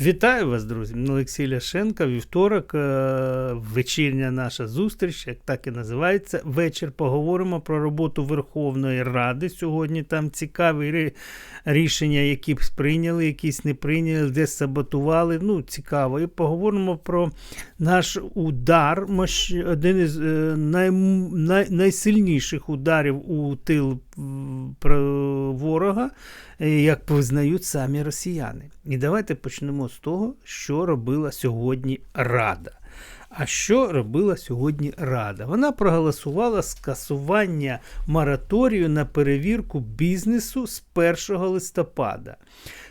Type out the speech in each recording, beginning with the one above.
Вітаю вас, друзі! Олексій Ляшенко. Вівторок, е, вечірня наша зустріч, як так і називається. Вечір поговоримо про роботу Верховної Ради. Сьогодні там цікаві рішення, які б прийняли, якісь не прийняли, де саботували. Ну, цікаво. І поговоримо про наш удар. Один із е, най, най, найсильніших ударів у тил про ворога, е, як визнають самі росіяни. І давайте почнемо з того, що робила сьогодні Рада. А що робила сьогодні Рада? Вона проголосувала скасування мораторію на перевірку бізнесу з 1 листопада.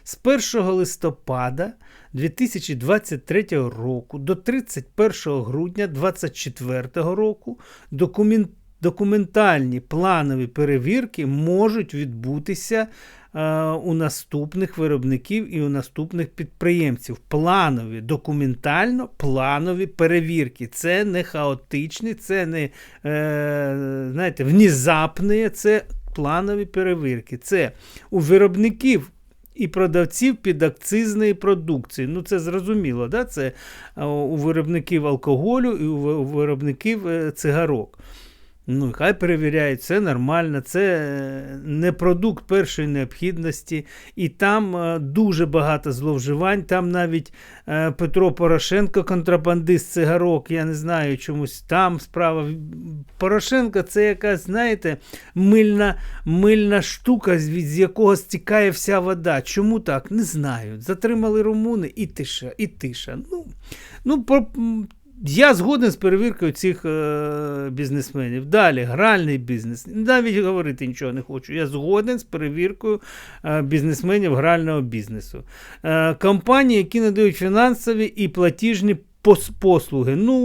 З 1 листопада 2023 року до 31 грудня 2024 року документ, документальні планові перевірки можуть відбутися е, у наступних виробників і у наступних підприємців. Планові, документально планові перевірки. Це не хаотичні, це не е, знаєте, внезапні, це планові перевірки. Це у виробників. І продавців підакцизної продукції. Ну, це зрозуміло, да? це е, у виробників алкоголю і у виробників е, цигарок. Ну, хай перевіряють, це нормально, це е, не продукт першої необхідності, і там е, дуже багато зловживань. Там навіть е, Петро Порошенко, контрабандист цигарок, я не знаю, чомусь там справа. Порошенко це якась, знаєте, мильна, мильна штука, з- якого стікає вся вода. Чому так? Не знаю. Затримали румуни і тиша, і тиша. Ну, ну м, я згоден з перевіркою цих е, бізнесменів. Далі, гральний бізнес. Навіть говорити нічого не хочу. Я згоден з перевіркою е, бізнесменів грального бізнесу. Е, компанії, які надають фінансові і платіжні послуги. Ну,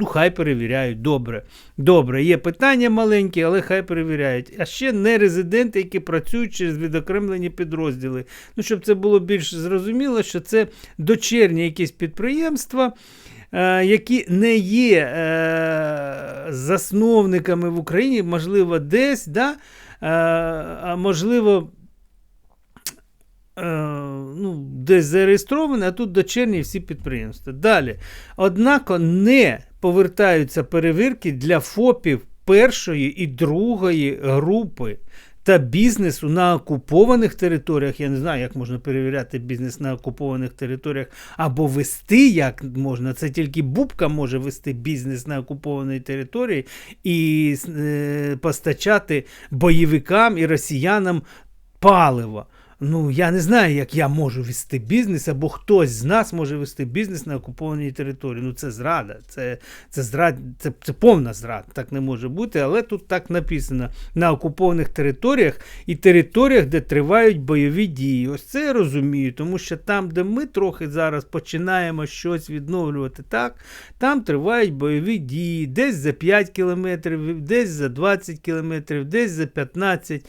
ну, хай перевіряють. Добре. Добре, є питання маленькі, але хай перевіряють. А ще не резиденти, які працюють через відокремлені підрозділи. Ну, щоб це було більш зрозуміло, що це дочерні якісь підприємства. Е, Які не є е, засновниками в Україні, можливо, десь, да? е, а можливо, ну, десь зареєстровані, а тут дочерні всі підприємства. Далі. Однак не повертаються перевірки для ФОПів першої і другої групи. Та бізнесу на окупованих територіях. Я не знаю, як можна перевіряти бізнес на окупованих територіях, або вести як можна. Це тільки Бубка може вести бізнес на окупованій території і е, постачати бойовикам і росіянам паливо. Ну, я не знаю, як я можу вести бізнес, або хтось з нас може вести бізнес на окупованій території. Ну, це зрада, це, це, зрад, це, це повна зрада, так не може бути, але тут так написано на окупованих територіях і територіях, де тривають бойові дії. Ось це я розумію, тому що там, де ми трохи зараз починаємо щось відновлювати так, там тривають бойові дії, десь за 5 кілометрів, десь за 20 кілометрів, десь за 15.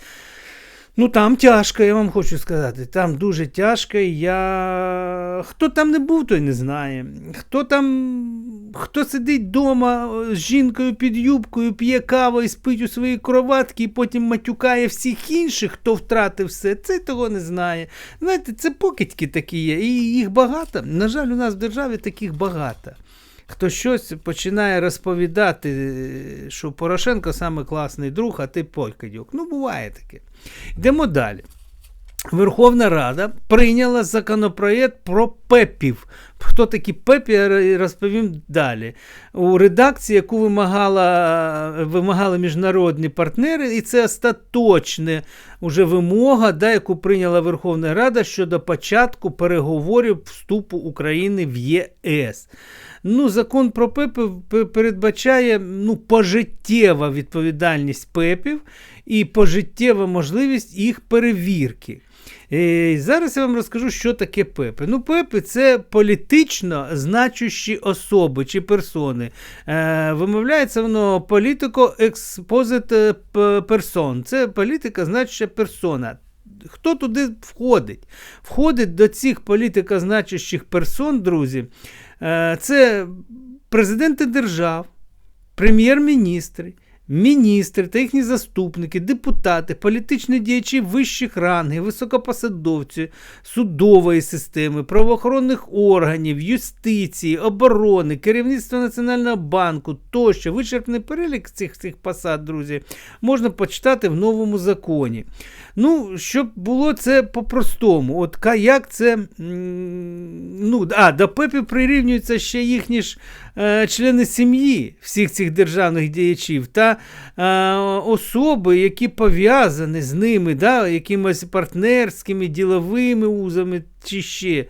Ну там тяжко, я вам хочу сказати. Там дуже тяжко. Я... Хто там не був, той не знає. Хто там, хто сидить вдома з жінкою під юбкою, п'є каву і спить у своїй кроватці, і потім матюкає всіх інших, хто втратив все, це того не знає. Знаєте, це покидьки такі є, і їх багато. На жаль, у нас в державі таких багато. Хто щось починає розповідати, що Порошенко саме класний друг, а ти покидьок. Ну, буває таке. Йдемо далі. Верховна Рада прийняла законопроєкт про ПЕПів. Хто такі ПЕПі, я розповім далі. У редакції, яку вимагала, вимагали міжнародні партнери, і це остаточна уже вимога, да, яку прийняла Верховна Рада щодо початку переговорів вступу України в ЄС. Ну, закон про ПЕПи передбачає ну, пожиттєва відповідальність ПЕПів і пожиттєва можливість їх перевірки. Е, Зараз я вам розкажу, що таке ПЕПи. Ну, ПЕПи це політично значущі особи чи персони. Е, вимовляється воно політико експозит персон. Це політика значуща персона. Хто туди входить? Входить до цих політикозначущих персон, друзі. Е, це президенти держав, прем'єр-міністри, міністри та їхні заступники, депутати, політичні діячі вищих рангів, високопосадовці судової системи, правоохоронних органів, юстиції, оборони, керівництва Національного банку тощо. Вичерпний перелік цих цих посад, друзі, можна почитати в новому законі. Ну, щоб було це по-простому. От як це. ну, А, до ПЕПів прирівнюються ще їхні ж е, члени сім'ї всіх цих державних діячів та е, особи, які пов'язані з ними, да, якимось партнерськими, діловими узами чи ще.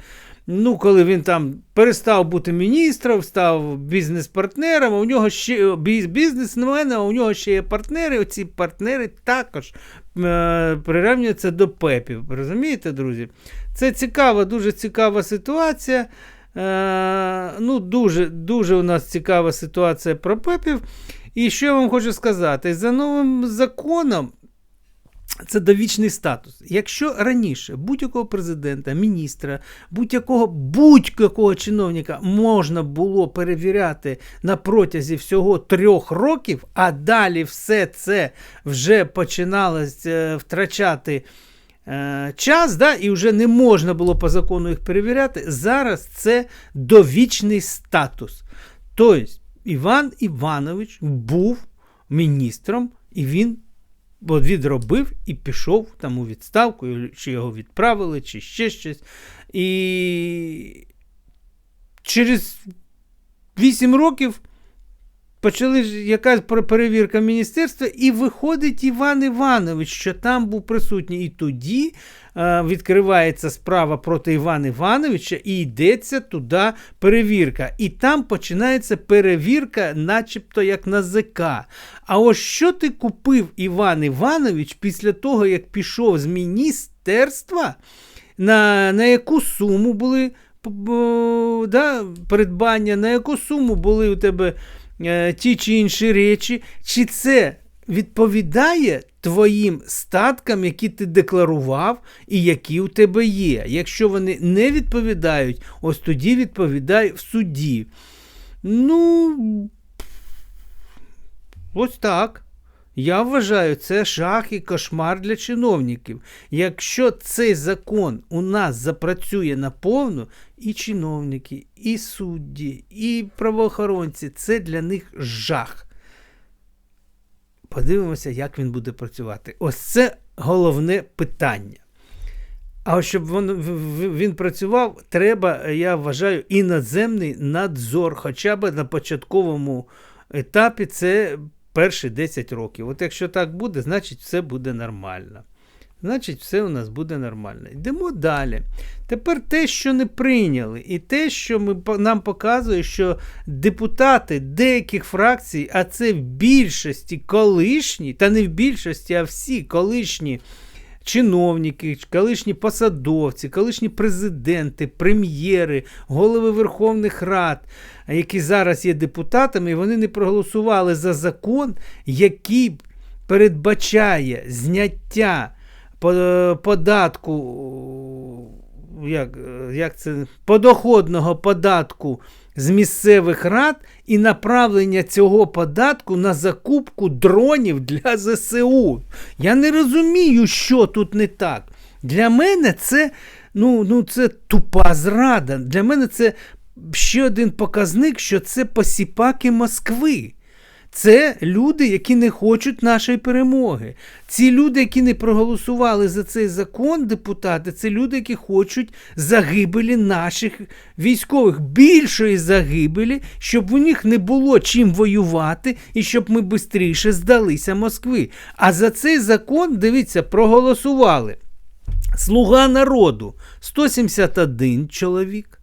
Ну, коли він там перестав бути міністром, став бізнес-партнером, а у нього ще бізнесмен, а у нього ще є партнери. Оці партнери також е, прирівнюються до ПЕПів. Розумієте, друзі? Це цікава, дуже цікава ситуація. Е, ну, Дуже дуже у нас цікава ситуація про ПЕПів. І що я вам хочу сказати? За новим законом. Це довічний статус. Якщо раніше будь-якого президента, міністра, будь-якого будь-якого чиновника можна було перевіряти на протязі всього трьох років, а далі все це вже починалось е, втрачати час, да, і вже не можна було по закону їх перевіряти, зараз це довічний статус. Тобто, Іван Іванович був міністром, і він відробив і пішов там у відставку, чи його відправили, чи ще щось. І через 8 років почали якась перевірка міністерства, і виходить Іван Іванович, що там був присутній. І тоді е, відкривається справа проти Івана Івановича і йдеться туди перевірка. І там починається перевірка, начебто як на ЗК. А ось що ти купив Іван Іванович після того, як пішов з міністерства, на, на яку суму були да, придбання, на яку суму були у тебе. Е, ті чи інші речі, чи це відповідає твоїм статкам, які ти декларував і які у тебе є. Якщо вони не відповідають, ось тоді відповідай в суді. Ну, ось так. Я вважаю, це шах і кошмар для чиновників. Якщо цей закон у нас запрацює наповну, і чиновники, і судді, і правоохоронці це для них жах. Подивимося, як він буде працювати. Ось це головне питання. А щоб він, працював, треба, я вважаю, іноземний надзор, хоча б на початковому етапі це перші 10 років. От якщо так буде, значить все буде нормально. Значить, все у нас буде нормально. Йдемо далі. Тепер те, що не прийняли, і те, що ми, нам показує, що депутати деяких фракцій, а це в більшості колишні, та не в більшості, а всі колишні чиновники, колишні посадовці, колишні президенти, прем'єри, голови Верховних Рад, які зараз є депутатами, вони не проголосували за закон, який передбачає зняття податку, як, як це, подоходного податку з місцевих рад і направлення цього податку на закупку дронів для ЗСУ. Я не розумію, що тут не так. Для мене це ну, ну, це тупа зрада. Для мене це ще один показник, що це посіпаки Москви. Це люди, які не хочуть нашої перемоги. Ці люди, які не проголосували за цей закон, депутати, це люди, які хочуть загибелі наших військових, більшої загибелі, щоб у них не було чим воювати і щоб ми швидше здалися Москви. А за цей закон, дивіться, проголосували. Слуга народу 171 чоловік.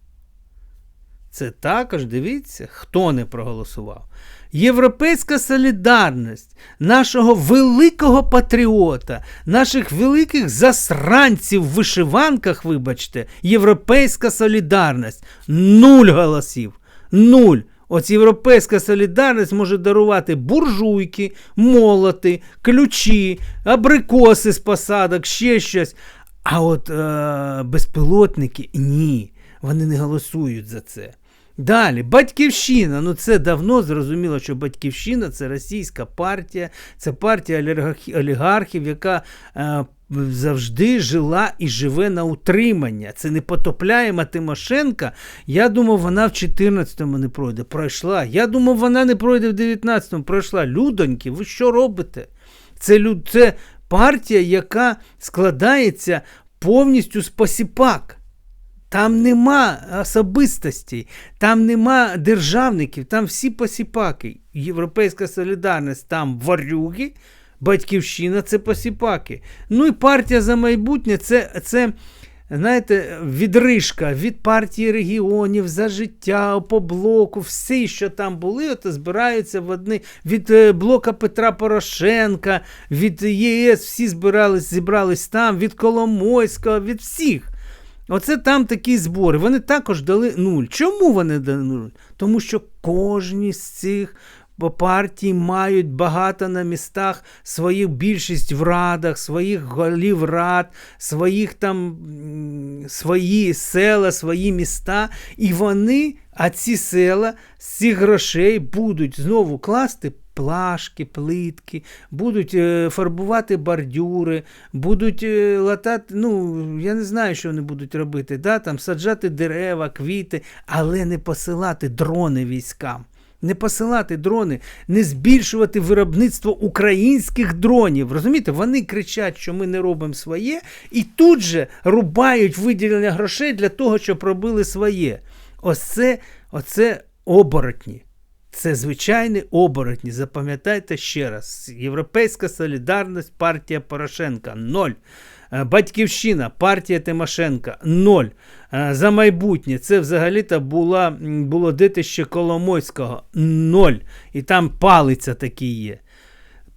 Це також дивіться, хто не проголосував. Європейська солідарність нашого великого патріота, наших великих засранців в вишиванках, вибачте, Європейська солідарність. Нуль голосів. Нуль. Ось Європейська солідарність може дарувати буржуйки, молоти, ключі, абрикоси з посадок, ще щось. А от е- безпілотники ні. Вони не голосують за це. Далі, батьківщина. Ну це давно зрозуміло, що батьківщина це російська партія, це партія олігархів, яка е, завжди жила і живе на утримання. Це не потопляємо Тимошенка. Я думав, вона в 14-му не пройде. Пройшла. Я думав, вона не пройде в 19-му. Пройшла. Людоньки, ви що робите? Це, люд... це партія, яка складається повністю з посіпак. Там нема особистостей, там нема державників, там всі посіпаки. Європейська солідарність, там варюги, батьківщина це посіпаки. Ну і партія за майбутнє це, це знаєте, відрижка від партії регіонів за життя, по блоку, всі, що там були, от збираються в одні від е, блока Петра Порошенка, від ЄС, всі збирались, зібрались там, від Коломойського, від всіх. Оце там такі збори. Вони також дали нуль. Чому вони дали нуль? Тому що кожні з цих партій мають багато на містах своїх більшість в радах, своїх голів рад, своїх там свої села, свої міста. І вони, а ці села з цих грошей будуть знову класти. Плашки, плитки, будуть е, фарбувати бордюри, будуть е, латати, ну, я не знаю, що вони будуть робити, да, там, саджати дерева, квіти, але не посилати дрони військам не посилати дрони, не збільшувати виробництво українських дронів. Розумієте, вони кричать, що ми не робимо своє, і тут же рубають виділення грошей для того, щоб робили своє. Ось це, оце оборотні. Це звичайні оборотні. Запам'ятайте ще раз: Європейська солідарність, партія Порошенка ноль. Е, Батьківщина, партія Тимошенка ноль. Е, за майбутнє це взагалі-то була, було дитище Коломойського ноль. І там палиця такі є.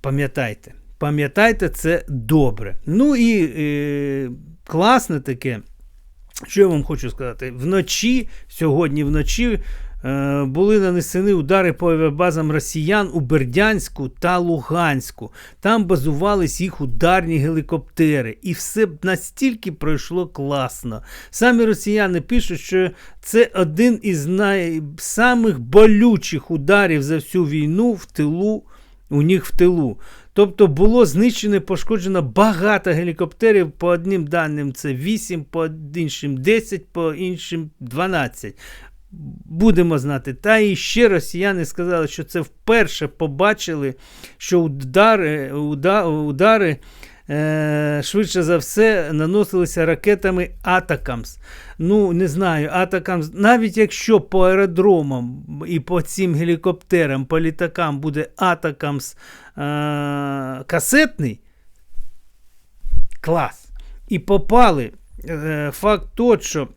Пам'ятайте, пам'ятайте, це добре. Ну і е, класне таке. Що я вам хочу сказати? Вночі, сьогодні вночі були нанесені удари по базам росіян у Бердянську та Луганську. Там базувались їх ударні гелікоптери. І все настільки пройшло класно. Самі росіяни пишуть, що це один із найсамих болючих ударів за всю війну в тилу. У них в тилу. Тобто було знищено і пошкоджено багато гелікоптерів. По одним даним це 8, по іншим 10, по іншим 12 будемо знати. Та і ще росіяни сказали, що це вперше побачили, що удари удари е, швидше за все наносилися ракетами Атакамс. Ну, не знаю, Атакамс, навіть якщо по аеродромам і по цим гелікоптерам, по літакам буде Атакамс е, касетний, клас. І попали. Е, факт тот, що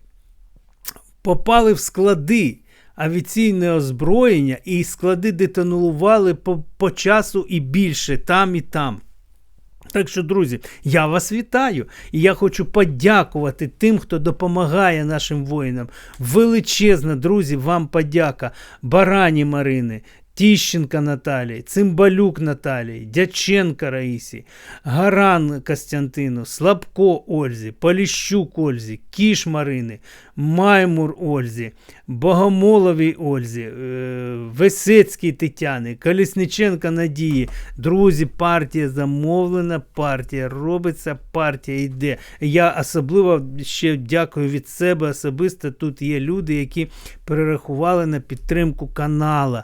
попали в склади авіаційне озброєння, і склади детонували по, по часу і більше там і там. Так що, друзі, я вас вітаю і я хочу подякувати тим, хто допомагає нашим воїнам. Величезна, друзі, вам подяка. Барані Марини, Тіщенка Наталії, Цимбалюк Наталії, Дяченка Раїсі, Гаран Костянтину, Слабко Ользі, Поліщук Ользі, Кіш Марини, Маймур Ользі, Богомоловій Ользі, е, Весецькій Тетяни, Колісниченка Надії. Друзі, партія замовлена, партія робиться, партія йде. Я особливо ще дякую від себе особисто. Тут є люди, які перерахували на підтримку канала.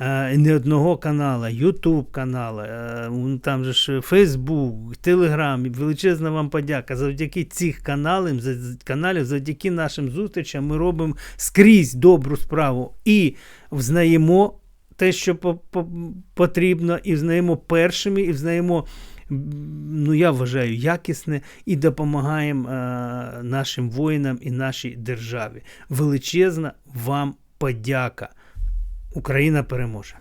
Е, не одного канала, Ютуб канала, е, там же ж Фейсбук, Телеграм. Величезна вам подяка. Завдяки цих каналів, каналів, завдяки нашим зустрічам ми робимо скрізь добру справу і взнаємо те, що потрібно, і взнаємо першими, і взнаємо. Ну, я вважаю, якісне і допомагаємо е, нашим воїнам і нашій державі. Величезна вам подяка. Україна переможе.